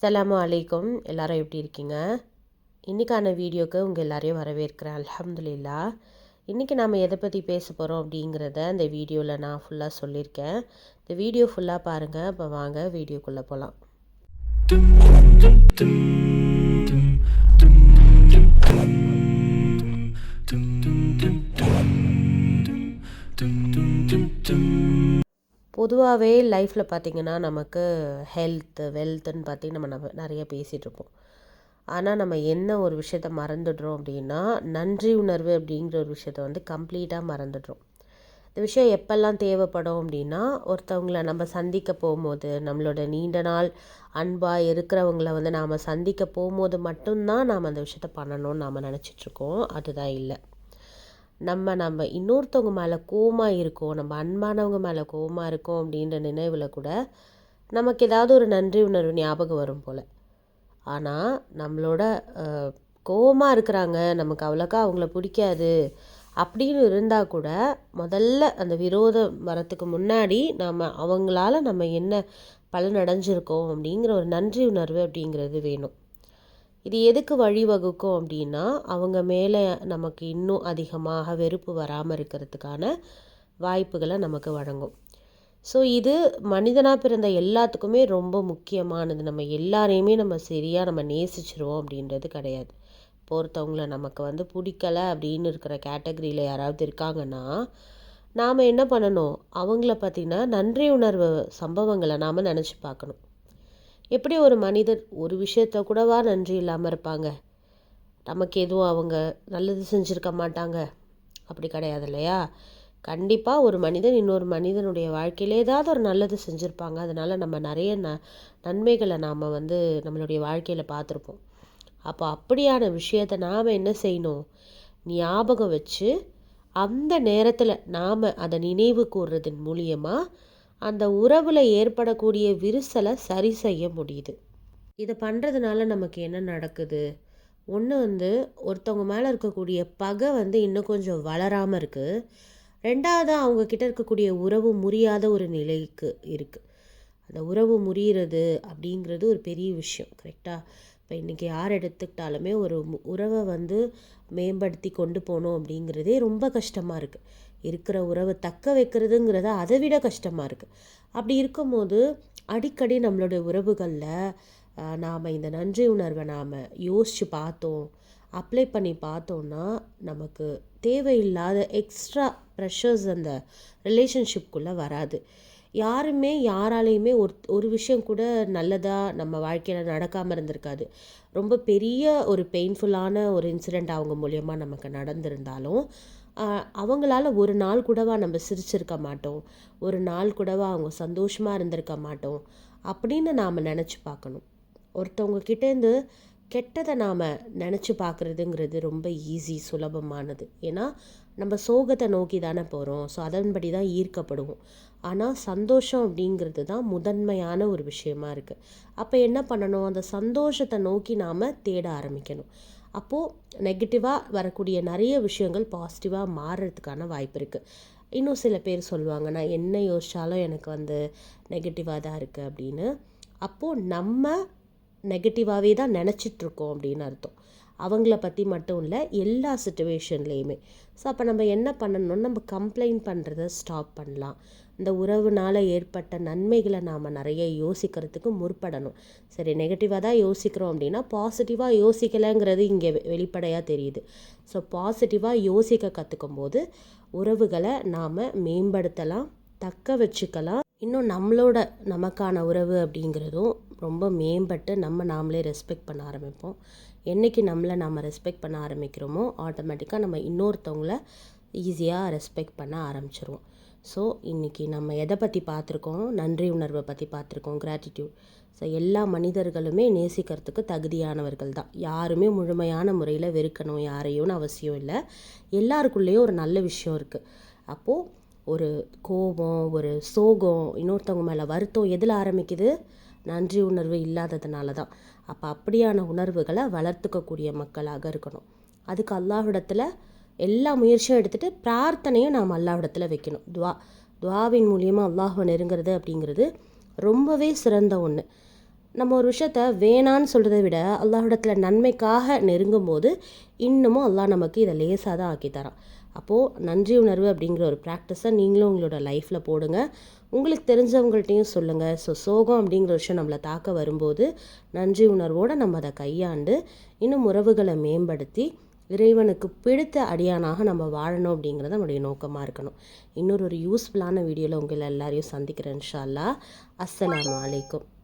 அஸ்ஸலாமு அலைக்கும். எல்லாரும் எப்படி இருக்கீங்க? இன்றைக்கான வீடியோக்கு உங்கள் எல்லாரையும் வரவேற்கிறேன். அல்ஹம்துலில்லா. இன்றைக்கி நாம் எதை பற்றி பேச போகிறோம் அப்படிங்கிறத இந்த வீடியோவில் நான் ஃபுல்லாக சொல்லியிருக்கேன். இந்த வீடியோ ஃபுல்லாக பாருங்கள் இப்போ வாங்க வீடியோக்குள்ளே போகலாம் பொதுவாகவே லைஃப்பில் பார்த்திங்கன்னா நமக்கு ஹெல்த்து வெல்த்துன்னு பார்த்தி நம்ம நம்ம நிறைய பேசிகிட்ருப்போம் ஆனால் நம்ம என்ன ஒரு விஷயத்த மறந்துடுறோம் அப்படின்னா நன்றி உணர்வு அப்படிங்கிற ஒரு விஷயத்த வந்து கம்ப்ளீட்டாக மறந்துடுறோம். இந்த விஷயம் எப்பெல்லாம் தேவைப்படும் அப்படின்னா ஒருத்தவங்கள நம்ம சந்திக்க போகும்போது நம்மளோட நீண்ட நாள் அன்பாக இருக்கிறவங்கள வந்து நாம் சந்திக்க போகும்போது மட்டும்தான் நாம் அந்த விஷயத்த பண்ணணும்னு நாம் நினச்சிட்ருக்கோம் அதுதான் இல்லை. நம்ம நம்ம இன்னொருத்தவங்க மேலே கோவமாக இருக்கோம் நம்ம அன்பானவங்க மேலே கோவமாக இருக்கோம் அப்படின்ற நினைவில் கூட நமக்கு ஏதாவது ஒரு நன்றி உணர்வு ஞாபகம் வரும் போல். ஆனால் நம்மளோட கோவமாக இருக்கிறாங்க நமக்கு அவ்வளோக்கா அவங்கள பிடிக்காது அப்படின்னு இருந்தால் கூட முதல்ல அந்த விரோதம் வரத்துக்கு முன்னாடி நம்ம அவங்களால நம்ம என்ன பலன் அடைஞ்சிருக்கோம் அப்படிங்கிற ஒரு நன்றி உணர்வு அப்படிங்கிறது வேணும். இது எதுக்கு வழிவகுக்கும் அப்படின்னா அவங்க மேலே நமக்கு இன்னும் அதிகமாக வெறுப்பு வராமல் இருக்கிறதுக்கான வாய்ப்புகளை நமக்கு வழங்கும். ஸோ இது மனிதனாக பிறந்த எல்லாத்துக்குமே ரொம்ப முக்கியமானது. நம்ம எல்லாரையுமே நம்ம சரியாக நம்ம நேசிச்சிருவோம் அப்படின்றது கிடையாது. பொறுத்தவங்கள நமக்கு வந்து பிடிக்கலை அப்படின்னு இருக்கிற கேட்டகரியில் யாராவது இருக்காங்கன்னா நாம் என்ன பண்ணணும்? அவங்கள பார்த்திங்கன்னா நன்றி உணர்வு சம்பவங்களை நாம் நினச்சி பார்க்கணும். எப்படி ஒரு மனிதர் ஒரு விஷயத்த கூடவா நன்றி இல்லாமல் இருப்பாங்க? நமக்கு எதுவும் அவங்க நல்லது செஞ்சுருக்க மாட்டாங்க. அப்படி கிடையாது இல்லையா? கண்டிப்பாக ஒரு மனிதன் இன்னொரு மனிதனுடைய வாழ்க்கையில் ஏதாவது ஒரு நல்லது செஞ்சுருப்பாங்க. அதனால் நம்ம நிறைய ந நன்மைகளை நாம் வந்து நம்மளுடைய வாழ்க்கையில் பார்த்துருப்போம். அப்போ அப்படியான விஷயத்த நாம் என்ன செய்யணும்? ஞாபகம் வச்சு அந்த நேரத்தில் நாம் அதை நினைவு கூறுறதன் மூலியமாக அந்த உறவில் ஏற்படக்கூடிய விரிசலை சரி செய்ய முடியுது. இதை பண்ணுறதுனால நமக்கு என்ன நடக்குது? ஒன்று வந்து ஒருத்தவங்க மேலே இருக்கக்கூடிய பகை வந்து இன்னும் கொஞ்சம் வளராமல் இருக்குது ரெண்டாவது அவங்கக்கிட்ட இருக்கக்கூடிய உறவு முறியாத ஒரு நிலைக்கு இருக்குது அந்த உறவு முறிகிறது அப்படிங்கிறது ஒரு பெரிய விஷயம் கரெக்டாக இப்போ இன்றைக்கி யார் எடுத்துக்கிட்டாலுமே ஒரு உறவை வந்து மேம்படுத்தி கொண்டு போகணும் அப்படிங்கிறதே ரொம்ப கஷ்டமாக இருக்குது இருக்கிற உறவை தக்க வைக்கிறதுங்கிறத அதை விட கஷ்டமாக இருக்குது அப்படி இருக்கும்போது அடிக்கடி நம்மளுடைய உறவுகளில் நாம் இந்த நன்றி உணர்வை நாம் யோசித்து பார்த்தோம் அப்ளை பண்ணி பார்த்தோன்னா நமக்கு தேவையில்லாத எக்ஸ்ட்ரா ப்ரெஷர்ஸ் அந்த ரிலேஷன்ஷிப்குள்ளே வராது. யாருமே யாராலையுமே ஒரு ஒரு விஷயம் கூட நல்லதாக நம்ம வாழ்க்கையில் நடக்காமல் இருந்திருக்காது. ரொம்ப பெரிய ஒரு பெயின்ஃபுல்லான ஒரு இன்சிடெண்ட் அவங்க மூலயமா நமக்கு நடந்திருந்தாலும் அவங்களால ஒரு நாள் கூடவா நம்ம சிரிச்சிருக்க மாட்டோம். ஒரு நாள் கூடவா அவங்க சந்தோஷமாக இருந்திருக்க மாட்டோம் அப்படின்னு நாம் நினச்சி பார்க்கணும். ஒருத்தவங்க கிட்டேருந்து கெட்டதை நாம் நினச்சி பார்க்குறதுங்கிறது ரொம்ப ஈஸி சுலபமானது. ஏன்னா நம்ம சோகத்தை நோக்கி தானே போகிறோம் ஸோ அதன்படி தான் ஈர்க்கப்படுவோம். ஆனால் சந்தோஷம் அப்படிங்கிறது தான் முதன்மையான ஒரு விஷயமா இருக்குது அப்போ என்ன பண்ணணும்? அந்த சந்தோஷத்தை நோக்கி நாம் தேட ஆரம்பிக்கணும். அப்போது நெகட்டிவாக வரக்கூடிய நிறைய விஷயங்கள் பாசிட்டிவாக மாறுறதுக்கான வாய்ப்பு இருக்குது இன்னும் சில பேர் சொல்லுவாங்க நான் என்ன யோசித்தாலும் எனக்கு வந்து நெகட்டிவாக தான் இருக்குது அப்படின்னு. அப்போது நம்ம நெகட்டிவாகவே தான் நினச்சிட்ருக்கோம் அப்படின்னு அர்த்தம். அவங்கள பற்றி மட்டும் இல்லை எல்லா சுச்சுவேஷன்லேயுமே ஸோ அப்போ நம்ம என்ன பண்ணணும் நம்ம கம்ப்ளைண்ட் பண்ணுறத ஸ்டாப் பண்ணலாம். இந்த உறவுனால் ஏற்பட்ட நன்மைகளை நாம் நிறைய யோசிக்கிறதுக்கு முற்படணும். சரி நெகட்டிவாக தான் யோசிக்கிறோம் அப்படின்னா பாசிட்டிவாக யோசிக்கலைங்கிறது இங்கே வெளிப்படையாக தெரியுது. ஸோ பாசிட்டிவாக யோசிக்க கற்றுக்கும் போது உறவுகளை நாம் மேம்படுத்தலாம் தக்க வச்சுக்கலாம். இன்னும் நம்மளோட நமக்கான உறவு அப்படிங்கிறதும் ரொம்ப மேம்பட்டு நம்ம நாமளே ரெஸ்பெக்ட் பண்ண ஆரம்பிப்போம். என்றைக்கு நம்மளை நாம் ரெஸ்பெக்ட் பண்ண ஆரம்பிக்கிறோமோ ஆட்டோமேட்டிக்காக நம்ம இன்னொருத்தவங்கள ஈஸியாக ரெஸ்பெக்ட் பண்ண ஆரம்பிச்சிருவோம். ஸோ இன்றைக்கி நம்ம எதை பற்றி பார்த்துருக்கோம்? நன்றி உணர்வை பற்றி பார்த்துருக்கோம் கிராட்டிடியூட் ஸோ எல்லா மனிதர்களுமே நேசிக்கிறதுக்கு தகுதியானவர்கள் தான். யாருமே முழுமையான முறையில் வெறுக்கணும் யாரையும்னு அவசியம் இல்லை. எல்லாருக்குள்ளேயும் ஒரு நல்ல விஷயம் இருக்குது அப்போது ஒரு கோபம் ஒரு சோகம் இன்னொருத்தவங்க மேலே வருத்தம் எதில் ஆரம்பிக்குது? நன்றி உணர்வு இல்லாததுனால தான். அப்போ அப்படியான உணர்வுகளை வளர்த்துக்கக்கூடிய மக்களாக இருக்கணும். அதுக்கு அல்லாஹிடத்தில் எல்லா முயற்சியும் எடுத்துகிட்டு பிரார்த்தனையும் நாம் அல்லாவிடத்தில் வைக்கணும். துவா துவாவின் மூலியமாக அல்லாஹை நெருங்கிறது அப்படிங்கிறது ரொம்பவே சிறந்த ஒன்று நம்ம ஒரு விஷயத்த வேணான்னு சொல்கிறத விட அல்லாஹிடத்தில் நன்மைக்காக நெருங்கும் போது இன்னமும் அல்லாஹ் நமக்கு இதை லேசாக தான் ஆக்கி தரான். அப்போது நன்றி உணர்வு அப்படிங்கிற ஒரு ப்ராக்டிஸை நீங்களும் உங்களோட லைஃப்பில் போடுங்க. உங்களுக்கு தெரிஞ்சவங்கள்ட்டையும் சொல்லுங்கள் ஸோ சோகம் அப்படிங்கிற விஷயம் நம்மளை தாக்க வரும்போது நன்றி உணர்வோடு நம்ம அதை கையாண்டு இன்னும் உறவுகளை மேம்படுத்தி இறைவனுக்கு பிடித்த அடியானாக நம்ம வாழணும் அப்படிங்கிறது நம்முடைய நோக்கமாக இருக்கணும். இன்னொரு ஒரு யூஸ்ஃபுல்லான வீடியோவில் உங்களை எல்லாரையும் சந்திக்கிறேன் இன்ஷால்லா அஸ்லாம் அஸ்ஸலாமு